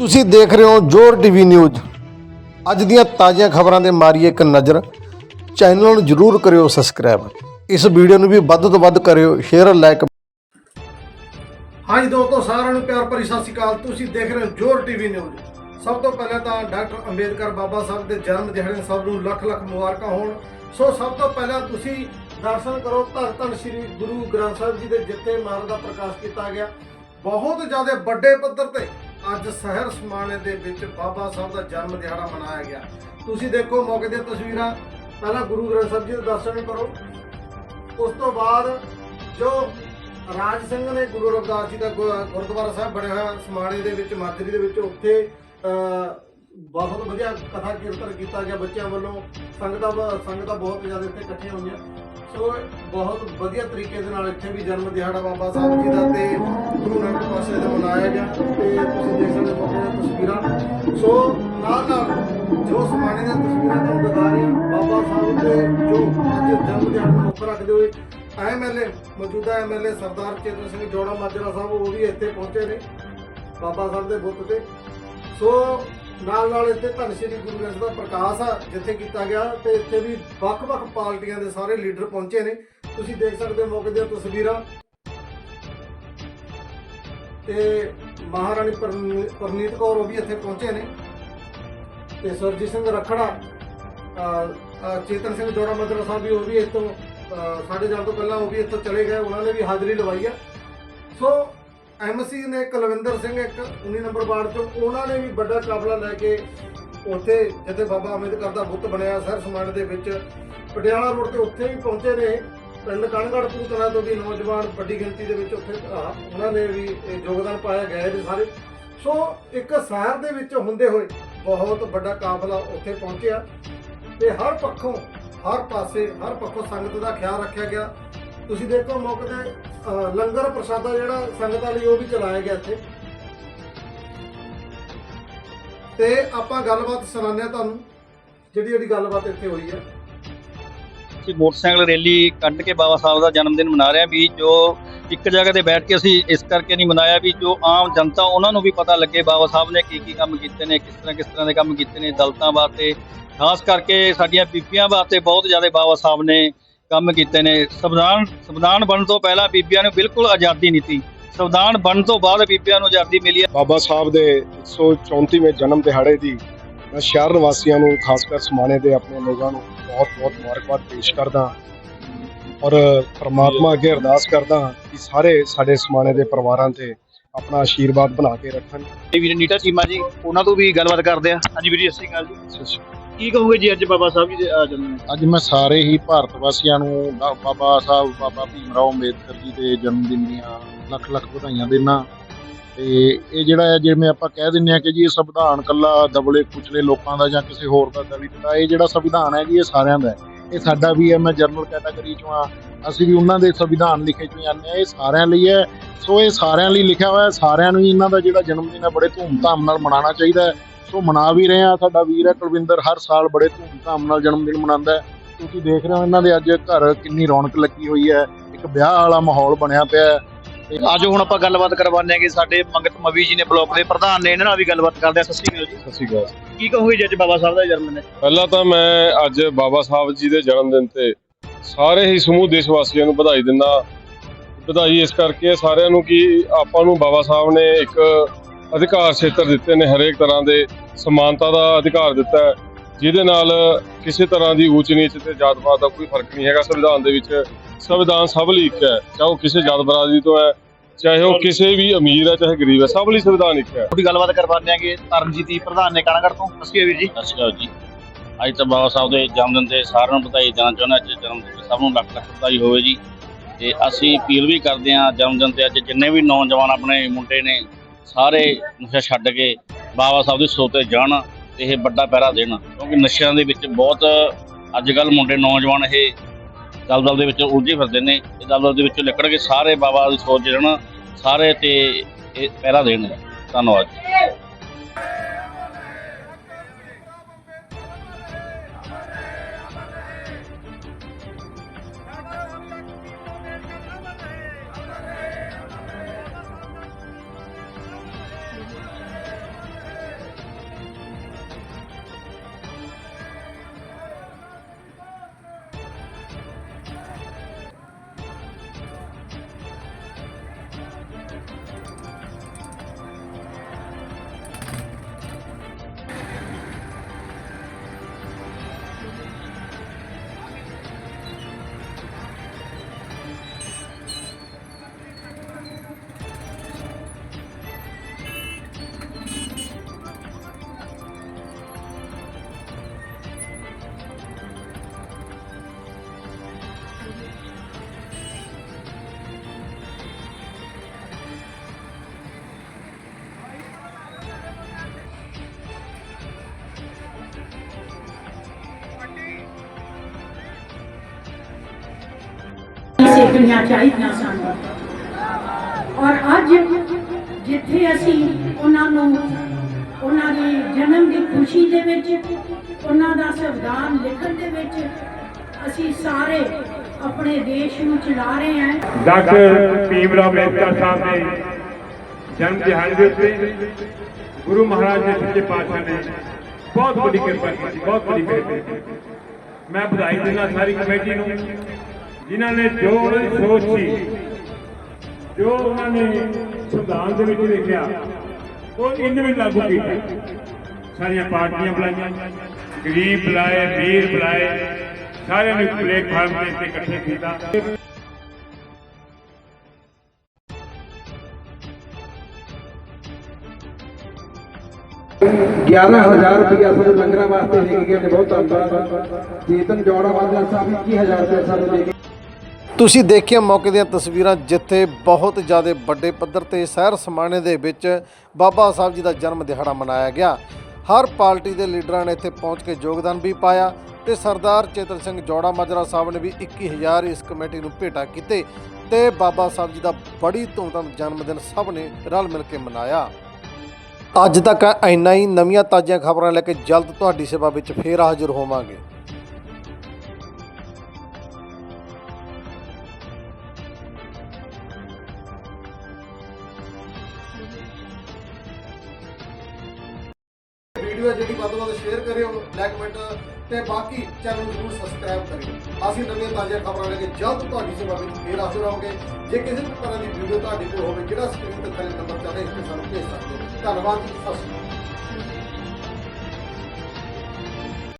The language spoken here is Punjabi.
ਤੁਸੀਂ ਦੇਖ ਰਹੇ ਹੋ ਜੋਰ ਟੀਵੀ ਨਿਊਜ਼। ਅੱਜ ਦੀਆਂ ਤਾਜ਼ੀਆਂ ਖਬਰਾਂ ਦੇ ਮਾਰੀਏ ਇੱਕ ਨਜ਼ਰ। ਚੈਨਲ ਨੂੰ ਜਰੂਰ ਕਰਿਓ ਸਬਸਕ੍ਰਾਈਬ। ਇਸ ਵੀਡੀਓ ਨੂੰ ਵੀ ਵੱਧ ਤੋਂ ਵੱਧ ਕਰਿਓ ਸ਼ੇਅਰ ਲਾਈਕ ਹਾਂਜੀ ਦੋਸਤੋ, ਸਾਰਿਆਂ ਨੂੰ ਪਿਆਰ ਭਰੀ ਸਤਿ ਸ਼੍ਰੀ ਅਕਾਲ। ਤੁਸੀਂ ਦੇਖ ਰਹੇ ਹੋ ਜੋਰ ਟੀਵੀ ਨਿਊਜ਼। ਸਭ ਤੋਂ ਪਹਿਲਾਂ ਤਾਂ ਡਾਕਟਰ ਅੰਬੇਦਕਰ ਬਾਬਾ ਸਾਹਿਬ ਦੇ ਜਨਮ ਦਿਹਾੜੇ ਸਭ ਨੂੰ ਲੱਖ ਲੱਖ ਮੁਬਾਰਕਾਂ ਹੋਣ। ਸੋ ਸਭ ਤੋਂ ਪਹਿਲਾਂ ਤੁਸੀਂ ਦਰਸ਼ਨ ਕਰੋ, ਧੰਨ ਧੰਨ ਸ੍ਰੀ ਗੁਰੂ ਗ੍ਰੰਥ ਸਾਹਿਬ ਜੀ ਦੇ ਜਿੱਥੇ ਮਾਰਗ ਦਾ ਪ੍ਰਕਾਸ਼ ਕੀਤਾ ਗਿਆ। ਬਹੁਤ ਜ਼ਿਆਦਾ ਵੱਡੇ ਪੱਧਰ ਤੇ ਅੱਜ ਸ਼ਹਿਰ ਸਮਾਣੇ ਦੇ ਵਿੱਚ ਬਾਬਾ ਸਾਹਿਬ ਦਾ ਜਨਮ ਦਿਹਾੜਾ ਮਨਾਇਆ ਗਿਆ। ਤੁਸੀਂ ਦੇਖੋ ਮੌਕੇ ਦੀਆਂ ਤਸਵੀਰਾਂ। ਪਹਿਲਾਂ ਗੁਰੂ ਗ੍ਰੰਥ ਸਾਹਿਬ ਜੀ ਦੇ ਦਰਸ਼ਨ ਕਰੋ। ਉਸ ਤੋਂ ਬਾਅਦ ਜੋ ਰਾਜ ਸਿੰਘ ਨੇ ਗੁਰੂ ਰਵਿਦਾਸ ਜੀ ਦਾ ਗੁ- ਗੁਰਦੁਆਰਾ ਸਾਹਿਬ ਬਣਿਆ ਹੋਇਆ ਸਮਾਣੇ ਦੇ ਵਿੱਚ, ਮਾਜਰੀ ਦੇ ਵਿੱਚ, ਉੱਥੇ ਬਹੁਤ ਵਧੀਆ ਕਥਾ ਕੀਰਤਨ ਕੀਤਾ ਗਿਆ ਬੱਚਿਆਂ ਵੱਲੋਂ। ਸੰਗਤਾਂ ਸੰਗਤਾਂ ਬਹੁਤ ਜ਼ਿਆਦਾ ਇੱਥੇ ਇਕੱਠੀਆਂ ਹੋਈਆਂ। ਸੋ ਬਹੁਤ ਵਧੀਆ ਤਰੀਕੇ ਦੇ ਨਾਲ ਇੱਥੇ ਵੀ ਜਨਮ ਦਿਹਾੜਾ ਬਾਬਾ ਸਾਹਿਬ ਜੀ ਦਾ ਤੇ ਗੁਰੂ ਨਾਨਕ ਪਾਤਸ਼ਾਹ ਦਾ ਮਨਾਇਆ ਗਿਆ ਤੇ ਤੁਸੀਂ ਦੇਖ ਸਕਦੇ ਹੋ ਮੌਕੇ ਤਸਵੀਰਾਂ। ਸੋ ਨਾਲ ਨਾਲ ਜੋ ਸਮਾਣੇ ਦੀਆਂ ਤਸਵੀਰਾਂ ਤੁਹਾਨੂੰ ਦਿਖਾ ਰਹੇ ਬਾਬਾ ਸਾਹਿਬ ਦੇ ਜੋ ਅੱਜ ਜਨਮ ਦਿਹਾੜਾ ਨੂੰ ਮੁੱਖ ਰੱਖਦੇ ਹੋਏ ਐਮਐਲਏ ਮੌਜੂਦਾ ਐਮਐਲਏ ਸਰਦਾਰ ਚੇਤਨ ਸਿੰਘ ਜੋੜਾ ਮਾਜਰਾ ਸਾਹਿਬ ਉਹ ਵੀ ਇੱਥੇ ਪਹੁੰਚੇ ਨੇ, ਬਾਬਾ ਸਾਹਿਬ ਦੇ ਬੁੱਤ ਤੇ। ਸੋ ਨਾਲ ਨਾਲ ਇੱਥੇ ਧੰਨ ਸ਼੍ਰੀ ਗੁਰੂ ਗ੍ਰੰਥ ਦਾ ਪ੍ਰਕਾਸ਼ ਆ, ਜਿੱਥੇ ਕੀਤਾ ਗਿਆ ਤੇ ਇੱਥੇ ਵੀ ਵੱਖ-ਵੱਖ ਪਾਰਟੀਆਂ ਦੇ ਸਾਰੇ ਲੀਡਰ ਪਹੁੰਚੇ ਨੇ। ਤੁਸੀਂ ਦੇਖ ਸਕਦੇ ਹੋ ਮੌਕੇ ਦੀਆਂ ਤਸਵੀਰਾਂ। ਤੇ ਮਹਾਰਾਣੀ ਪਰਨੀਤ ਕੌਰ ਉਹ ਵੀ ਇੱਥੇ ਪਹੁੰਚੇ ਨੇ। ਤੇ ਸਰਜੀਤ ਸਿੰਘ ਰਖੜਾ ਚੇਤਨ ਸਿੰਘ ਜੋੜਾ ਮਦਰਾ ਸਾਹਿਬ ਵੀ ਉਹ ਵੀ ਇੱਥੋਂ ਸਾਡੇ ਜਾਣ ਤੋਂ ਪਹਿਲਾਂ ਉਹ ਵੀ ਇੱਥੋਂ ਚਲੇ ਗਏ, ਉਹਨਾਂ ਨੇ ਵੀ ਹਾਜ਼ਰੀ ਲਵਾਈ ਆ। ਸੋ ਐਮਸੀ ਨੇ ਕੁਲਵਿੰਦਰ ਸਿੰਘ ਇੱਕ 19 ਨੰਬਰ ਵਾਰਡ ਤੋਂ ਉਹਨਾਂ ਨੇ ਵੀ ਵੱਡਾ ਕਾਫਲਾ ਲੈ ਕੇ ਉੱਥੇ ਜਿੱਥੇ ਬਾਬਾ ਅੰਬੇਦਕਰ ਦਾ ਬੁੱਤ ਬਣਿਆ ਸਰ ਸਮਾਨ ਦੇ ਵਿੱਚ, ਪਟਿਆਲਾ ਰੋਡ ਤੇ ਉੱਥੇ ਵੀ ਪਹੁੰਚੇ ਨੇ। ਪਿੰਡ ਕਣਗੜ ਪੂਤਨਾ ਤੋਂ ਵੀ ਨੌਜਵਾਨ ਵੱਡੀ ਗਿਣਤੀ ਦੇ ਵਿੱਚ ਉੱਥੇ ਉਹਨਾਂ ਨੇ ਵੀ ਇਹ ਯੋਗਦਾਨ ਪਾਇਆ ਗਏ ਨੇ ਸਾਰੇ। ਸੋ ਇੱਕ ਸ਼ਹਿਰ ਦੇ ਵਿੱਚ ਹੁੰਦੇ ਹੋਏ ਬਹੁਤ ਵੱਡਾ ਕਾਫਲਾ ਉੱਥੇ ਪਹੁੰਚਿਆ ਤੇ ਹਰ ਪੱਖੋਂ, ਹਰ ਪਾਸੇ, ਹਰ ਪੱਖੋਂ ਸੰਗਤ ਦਾ ਖਿਆਲ ਰੱਖਿਆ ਗਿਆ। ਤੁਸੀਂ ਦੇਖੋ ਮੌਕੇ ਤੇ ਅਹ, ਲੰਗਰ ਪ੍ਰਸ਼ਾਦਾ ਜਿਹੜਾ ਸੰਗਤਾਂ ਲਈ ਉਹ ਵੀ ਚਲਾਇਆ ਗਿਆ ਇੱਥੇ। ਤੇ ਆਪਾਂ ਗੱਲਬਾਤ ਸੁਣਾਉਂਦੇ ਹਾਂ ਤੁਹਾਨੂੰ ਜਿਹੜੀ ਜਿਹੜੀ ਗੱਲਬਾਤ ਇੱਥੇ ਹੋਈ ਹੈ। ਅਸੀਂ ਮੋਟਰਸਾਈਕਲ ਰੈਲੀ ਕੱਢ ਕੇ ਬਾਬਾ ਸਾਹਿਬ ਦਾ ਜਨਮ ਦਿਨ ਮਨਾ ਰਹੇ ਹਾਂ ਵੀ ਜੋ ਇੱਕ ਜਗ੍ਹਾ ਤੇ ਬੈਠ ਕੇ ਅਸੀਂ ਇਸ ਕਰਕੇ ਨਹੀਂ ਮਨਾਇਆ ਵੀ ਜੋ ਆਮ ਜਨਤਾ ਉਹਨਾਂ ਨੂੰ ਵੀ ਪਤਾ ਲੱਗੇ ਬਾਬਾ ਸਾਹਿਬ ਨੇ ਕੀ ਕੀ ਕੰਮ ਕੀਤੇ ਨੇ ਕਿਸ ਤਰ੍ਹਾਂ ਕਿਸ ਤਰ੍ਹਾਂ ਦੇ ਕੰਮ ਕੀਤੇ ਨੇ ਦਲਤਾਂ ਵਾਸਤੇ। ਖਾਸ ਕਰਕੇ ਸਾਡੀਆਂ ਬੀਬੀਆਂ ਵਾਸਤੇ ਬਹੁਤ ਜ਼ਿਆਦਾ ਬਾਬਾ ਸਾਹਿਬ ਨੇ ਕੰਮ ਕੀਤੇ ਨੇ। ਸੰਵਿਧਾਨ ਸੰਵਿਧਾਨ ਬਣਨ ਤੋਂ ਪਹਿਲਾਂ ਬੀਬੀਆਂ ਨੂੰ ਬਿਲਕੁਲ ਆਜ਼ਾਦੀ ਨਹੀਂ ਸੀ। ਸੰਵਿਧਾਨ ਬਣਨ ਤੋਂ ਬਾਅਦ ਬੀਬੀਆਂ ਨੂੰ ਆਜ਼ਾਦੀ ਮਿਲੀ ਹੈ। ਬਾਬਾ ਸਾਹਿਬ ਦੇ 134ਵੇਂ ਜਨਮ ਦਿਹਾੜੇ ਦੀ ਮੈਂ ਸ਼ਹਿਰ ਨਿਵਾਸੀਆਂ ਨੂੰ ਖਾਸ ਕਰ ਸਮਾਣੇ ਦੇ ਆਪਣੇ ਲੋਕਾਂ ਨੂੰ ਬਹੁਤ ਬਹੁਤ ਮੁਬਾਰਕਬਾਦ ਪੇਸ਼ ਕਰਦਾ ਔਰ ਪ੍ਰਮਾਤਮਾ ਅੱਗੇ ਅਰਦਾਸ ਕਰਦਾ ਕਿ ਸਾਰੇ ਸਾਡੇ ਸਮਾਣੇ ਦੇ ਪਰਿਵਾਰਾਂ ਤੇ ਆਪਣਾ ਆਸ਼ੀਰਵਾਦ ਬਣਾ ਕੇ ਰੱਖਣ। ਇਹ ਵੀਰ ਨੀਟਾ ਚੀਮਾ ਜੀ ਉਹਨਾਂ ਤੋਂ ਵੀ ਗੱਲਬਾਤ ਕਰਦੇ ਆ ਹਾਂਜੀ ਵੀਰ ਜੀ ਸਤਿ ਸ਼੍ਰੀ ਅਕਾਲ ਜੀ। ਕੀ ਕਹੋਗੇ ਜੀ ਅੱਜ ਬਾਬਾ ਸਾਹਿਬ ਜੀ ਦੇ ਅਹ, ਜਨਮ ਦਿਨ? ਅੱਜ ਮੈਂ ਸਾਰੇ ਹੀ ਭਾਰਤ ਵਾਸੀਆਂ ਨੂੰ ਬਾ- ਬਾਬਾ ਸਾਹਿਬ ਬਾਬਾ ਭੀਮ ਰਾਓ ਅੰਬੇਦਕਰ ਜੀ ਦੇ ਜਨਮ ਦਿਨ ਦੀਆਂ ਲੱਖ ਲੱਖ ਵਧਾਈਆਂ ਦੇਣਾ ਤੇ ਇਹ ਜਿਹੜਾ ਹੈ ਜਿਵੇਂ ਆਪਾਂ ਕਹਿ ਦਿੰਨੇ ਆ ਕਿ ਜੀ ਇਹ ਸੰਵਿਧਾਨ ਕੱਲਾ ਦਬਲੇ ਕੁਚਲੇ ਲੋਕਾਂ ਦਾ ਜਾਂ ਕਿਸੇ ਹੋਰ ਦਾ ਦਲਿਤ ਦਾ ਇਹ ਜਿਹੜਾ ਸੰਵਿਧਾਨ ਹੈ ਜੀ ਇਹ ਸਾਰਿਆਂ ਦਾ ਹੈ। ਇਹ ਸਾਡਾ ਵੀ ਹੈ ਮੈਂ ਜਨਰਲ ਕੈਟਾਗਰੀ ਚੋਂ ਆ ਅਸੀਂ ਵੀ ਉਹਨਾਂ ਦੇ ਸੰਵਿਧਾਨ ਲਿਖੇ ਚੋਂ ਆਉਂਦੇ ਹਾਂ ਇਹ ਸਾਰਿਆਂ ਲਈ ਹੈ। ਸੋ ਇਹ ਸਾਰਿਆਂ ਲਈ ਲਿਖਿਆ ਹੋਇਆ ਹੈ ਸਾਰਿਆਂ ਨੂੰ ਹੀ ਇਹਨਾਂ ਦਾ ਜਿਹੜਾ ਜਨਮ ਦਿਨ ਹੈ ਬੜੇ ਧੂਮਧਾਮ ਨਾਲ ਮਨਾਉਣਾ ਚਾਹੀਦਾ ਹੈ। ਸੋ ਮਨਾ ਵੀ ਰਹੇ ਆ ਸਾਡਾ ਵੀਰ ਹੈ ਕੁਲਵਿੰਦਰ ਹਰ ਸਾਲ ਬੜੇ ਧੂਮਧਾਮ ਨਾਲ ਜਨਮ ਦਿਨ ਮਨਾਉਂਦਾ ਹੈ। ਤੁਸੀਂ ਦੇਖ ਰਹੇ ਹੋ ਇਹਨਾਂ ਦੇ ਅੱਜ ਘਰ ਕਿੰਨੀ ਰੌਣਕ ਲੱਗੀ ਹੋਈ ਹੈ। ਇੱਕ ਵਿਆਹ ਵਾਲਾ ਮਾਹੌਲ ਬਣਿਆ ਪਿਆ ਹੈ। ਅੱਜ ਹੁਣ ਆਪਾਂ ਗੱਲਬਾਤ ਕਰਵਾਉਂਦੇ ਹਾਂ ਕਿ ਸਾਡੇ ਮੰਗਤ ਮਵੀ ਜੀ ਨੇ ਬਲਾਕ ਦੇ ਪ੍ਰਧਾਨ ਨੇ। ਇਹਨਾਂ ਨਾਲ ਵੀ ਗੱਲਬਾਤ ਕਰਦੇ ਆ ਸਤਿ ਸ਼੍ਰੀ ਅਕਾਲ ਜੀ। ਸਤਿ ਸ਼੍ਰੀ ਅਕਾਲ। ਕੀ ਕਹੋਗੇ ਜੀ ਅੱਜ ਬਾਬਾ ਸਾਹਿਬ ਦਾ ਜਨਮ ਦਿਨ? ਪਹਿਲਾਂ ਤਾਂ ਮੈਂ ਅੱਜ ਬਾਬਾ ਸਾਹਿਬ ਜੀ ਦੇ ਜਨਮ ਦਿਨ ਤੇ ਸਾਰੇ ਹੀ ਸਮੂਹ ਦੇਸ਼ ਵਾਸੀਆਂ ਨੂੰ ਵਧਾਈ ਦਿੰਦਾ ਵਧਾਈ ਇਸ ਕਰਕੇ ਸਾਰਿਆਂ ਨੂੰ ਕਿ ਆਪਾਂ ਨੂੰ ਬਾਬਾ ਸਾਹਿਬ ਨੇ ਇੱਕ ਅਧਿਕਾਰ ਖੇਤਰ ਦਿੱਤੇ ਨੇ ਹਰੇਕ ਤਰ੍ਹਾਂ ਦੇ। ਸਮਾਨਤਾ ਦਾ ਅਧਿਕਾਰ ਦਿੱਤਾ ਹੈ ਜਿਹਦੇ ਨਾਲ ਕਿਸੇ ਤਰ੍ਹਾਂ ਦੀ ਊਚ ਨੀਚ ਤੇ ਜਾਤ-ਪਾਤ ਦਾ ਕੋਈ ਫ਼ਰਕ ਨਹੀਂ ਹੈਗਾ। ਸੰਵਿਧਾਨ ਦੇ ਵਿੱਚ ਸੰਵਿਧਾਨ ਸਭ ਲਈ ਇੱਕ ਹੈ ਚਾਹੇ ਉਹ ਕਿਸੇ ਜਾਤ ਬਰਾਦਰੀ ਤੋਂ ਹੈ ਚਾਹੇ ਉਹ ਕਿਸੇ ਵੀ ਅਮੀਰ ਹੈ ਚਾਹੇ ਗਰੀਬ ਹੈ ਸਭ ਲਈ ਸੰਵਿਧਾਨ ਇੱਕ ਹੈ। ਥੋੜੀ ਗੱਲਬਾਤ ਕਰਵਾਉਂਦੇ ਕਿ ਤਰਨਜੀਤੀ ਪ੍ਰਧਾਨ ਨੇ ਕਾਣਾਗੜ ਤੋਂ। ਅਸੀਂ ਵੀਰ ਜੀ। ਸਤਿ ਸ਼੍ਰੀ ਅਕਾਲ ਜੀ। ਅੱਜ ਤਾਂ ਬਾਬਾ ਸਾਹਿਬ ਦੇ ਜਨਮ ਦਿਨ ਤੇ ਸਾਰਿਆਂ ਨੂੰ ਵਧਾਈ ਦੇਣਾ ਚਾਹੁੰਦਾ ਅੱਜ ਜਨਮ ਦਿਨ ਤੇ ਸਭ ਨੂੰ ਲੱਖ ਲੱਖ ਵਧਾਈ ਹੋਵੇ ਜੀ ਤੇ ਅਸੀਂ ਅਪੀਲ ਵੀ ਕਰਦੇ ਹਾਂ ਜਨਮ ਦਿਨ ਤੇ ਅੱਜ ਜਿੰਨੇ ਵੀ ਨੌਜਵਾਨ ਆਪਣੇ ਮੁੰਡੇ ਨੇ ਸਾਰੇ ਨਸ਼ਾ ਛੱਡ ਕੇ ਬਾਬਾ ਸਾਹਿਬ ਦੇ ਸੋਤੇ ਜਾਣ ਤੇ ਇਹ ਵੱਡਾ ਪਹਿਰਾ ਦੇਣ। ਕਿਉਂਕਿ ਨਸ਼ਿਆਂ ਦੇ ਵਿੱਚ ਬਹੁਤ ਅੱਜ ਕੱਲ ਮੁੰਡੇ ਨੌਜਵਾਨ ਇਹ ਦਲਦਲ ਦੇ ਵਿੱਚ ਉਲਝੇ ਫਿਰਦੇ ਨੇ। ਇਹ ਦਲਦਲ ਦੇ ਵਿੱਚੋਂ ਨਿਕਲ ਕੇ ਸਾਰੇ ਬਾਬਾ ਦੀ ਸੋਚ ਰਹਿਣ ਸਾਰੇ ਤੇ ਇਹ ਪਹਿਰਾ ਦੇਣ। ਧੰਨਵਾਦ। ਜੀ ਚਾਹੀਦੀਆਂ ਸਾਨੂੰ ਔਰ ਅੱਜ ਜਿੱਥੇ ਅਸੀਂ ਉਹਨਾਂ ਨੂੰ, ਉਹਨਾਂ ਦੇ ਜਨਮ ਦੀ ਖੁਸ਼ੀ ਦੇ ਵਿੱਚ, ਉਹਨਾਂ ਦਾ ਸੰਵਿਧਾਨ ਲਿਖਣ ਦੇ ਵਿੱਚ ਅਸੀਂ ਸਾਰੇ ਆਪਣੇ ਦੇਸ਼ ਨੂੰ ਚਲਾ ਰਹੇ ਹਾਂ। ਡਾਕਟਰ ਭੀਮ ਰਾਓ ਅੰਬੇਦਕਰ ਸਾਹਿਬ ਦੇ ਜਨਮ ਦਿਹਾੜੇ ਦੇ ਉੱਤੇ ਗੁਰੂ ਮਹਾਰਾਜ ਦੇ ਸੱਚੇ ਪਾਤਸ਼ਾਹ ਨੇ ਬਹੁਤ ਵੱਡੀ ਕਿਰਪਾ ਕੀਤੀ, ਬਹੁਤ ਵੱਡੀ ਕਿਰਪਾ ਕੀਤੀ। ਮੈਂ ਵਧਾਈ ਦਿੰਦਾ ਸਾਰੀ ਕਮੇਟੀ ਨੂੰ। ਜਿਨ੍ਹਾਂ ਨੇ ਜੋ ਉਹਨਾਂ ਦੀ ਸੋਚ ਸੀ ਜੋ ਉਹਨਾਂ ਨੇ ਸੰਵਿਧਾਨ ਦੇ ਵਿੱਚ ਲਿਖਿਆ ਉਹ ਇਹਨਾਂ ਵਿੱਚ ਲਾਗੂ ਕੀਤਾ ਸਾਰੀਆਂ ਪਾਰਟੀਆਂ ਬੁਲਾਈਆਂ ਗਰੀਬ ਬੁਲਾਏ ਵੀਰ ਬੁਲਾਏ ਸਾਰਿਆਂ ਨੂੰ ਪਲੇਟਫਾਰਮ ਦੇ ਉੱਤੇ ਇਕੱਠੇ ਕੀਤਾ 11000 ਰੁਪਇਆ ਸਾਨੂੰ ਲੰਗਰਾਂ ਵਾਸਤੇ ਦੇ ਕੇ ਗਏ ਨੇ ਬਹੁਤ ਧੰਨਵਾਦ ਚੇਤਨ ਜੋੜਾ ਵਾਲਾ ਸਾਹਿਬ 21000 ਰੁਪਇਆ ਸਾਨੂੰ ਦੇ ਕੇ ਤੁਸੀਂ ਦੇਖਿਆ ਮੌਕੇ ਦੀਆਂ ਤਸਵੀਰਾਂ ਜਿੱਥੇ ਬਹੁਤ ਜ਼ਿਆਦਾ ਵੱਡੇ ਪੱਧਰ ਤੇ ਸ਼ਹਿਰ ਸਮਾਣੇ ਦੇ ਵਿੱਚ ਬਾਬਾ ਸਾਹਿਬ ਜੀ ਦਾ ਜਨਮ ਦਿਹਾੜਾ ਮਨਾਇਆ ਗਿਆ। ਹਰ ਪਾਰਟੀ ਦੇ ਲੀਡਰਾਂ ਨੇ ਇੱਥੇ ਪਹੁੰਚ ਕੇ ਯੋਗਦਾਨ ਵੀ ਪਾਇਆ ਤੇ ਸਰਦਾਰ ਚੇਤਨ ਸਿੰਘ ਜੋੜਾ ਮਾਜਰਾ ਸਾਹਿਬ ਨੇ ਵੀ 21000 ਇਸ ਕਮੇਟੀ ਨੂੰ ਭੇਟਾ ਕੀਤੇ ਤੇ ਬਾਬਾ ਸਾਹਿਬ ਜੀ ਦਾ ਬੜੀ ਧੂਮਧਾਮ ਜਨਮ ਦਿਨ ਸਭ ਨੇ ਰਲ ਮਿਲ ਕੇ ਮਨਾਇਆ। ਅੱਜ ਤੱਕ ਇੰਨਾ ਹੀ ਨਵੀਆਂ ਤਾਜ਼ੀਆਂ ਖਬਰਾਂ ਲੈ ਕੇ ਜਲਦ ਤੁਹਾਡੀ ਸੇਵਾ ਵਿੱਚ ਫੇਰ ਹਾਜ਼ਰ ਹੋਵਾਂਗੇ। ਵੀਡੀਓ ਜਿਹੜੀ ਵੱਧ ਤੋਂ ਵੱਧ ਸ਼ੇਅਰ ਕਰਿਓ ਲਾਈਕ ਕਮੈਂਟ ਤੇ ਬਾਕੀ ਚੈਨਲ ਨੂੰ ਜ਼ਰੂਰ ਸਬਸਕ੍ਰਾਈਬ ਕਰਿਓ। ਅਸੀਂ ਨਵੀਆਂ ਤਾਜ਼ੀਆਂ ਖਬਰਾਂ ਲੈ ਕੇ ਜਲਦ ਤੁਹਾਡੀ ਸੇਵਾ ਵਿੱਚ ਫੇਰ ਹਾਜ਼ਰ ਹੋਵਾਂਗੇ। ਜੇ ਕਿਸੇ ਵੀ ਤਰ੍ਹਾਂ ਦੀ ਵੀਡੀਓ ਤੁਹਾਡੇ ਕੋਲ ਹੋਵੇ, ਜਿਹੜਾ ਸਕਰੀਨ ਤੇ ਥੱਲੇ ਨੰਬਰ ਚੱਲ ਰਿਹਾ ਇਸ ਤੇ ਸਾਨੂੰ ਭੇਜ ਸਕਦੇ ਹੋ। ਧੰਨਵਾਦ ਜੀ ਸਤਿ ਸ਼੍ਰੀ ਅਕਾਲ।